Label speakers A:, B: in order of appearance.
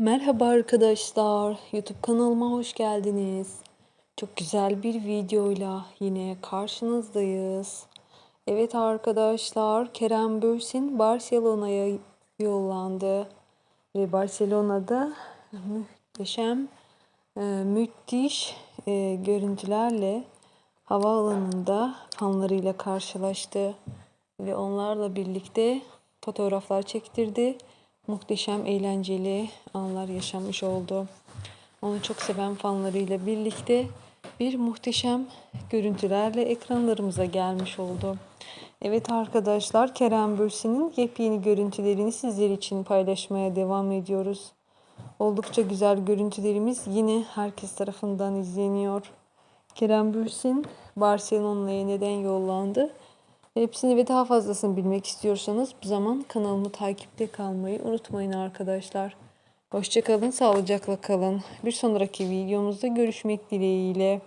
A: Merhaba arkadaşlar. YouTube kanalıma hoş geldiniz. Çok güzel bir videoyla yine karşınızdayız. Evet arkadaşlar, Kerem Bürsin Barcelona'ya yollandı. Ve Barcelona'da muhteşem, e, müthiş e, görüntülerle havaalanında fanlarıyla karşılaştı. Ve onlarla birlikte fotoğraflar çektirdi. Muhteşem, eğlenceli anlar yaşamış oldu. Onu çok seven fanlarıyla birlikte bir muhteşem görüntülerle ekranlarımıza gelmiş oldu. Evet arkadaşlar Kerem Bürsin'in yepyeni görüntülerini sizler için paylaşmaya devam ediyoruz. Oldukça güzel görüntülerimiz yine herkes tarafından izleniyor. Kerem Bürsin Barcelona'ya neden yollandı? Hepsini ve daha fazlasını bilmek istiyorsanız bu zaman kanalımı takipte kalmayı unutmayın arkadaşlar. Hoşçakalın, sağlıcakla kalın. Bir sonraki videomuzda görüşmek dileğiyle.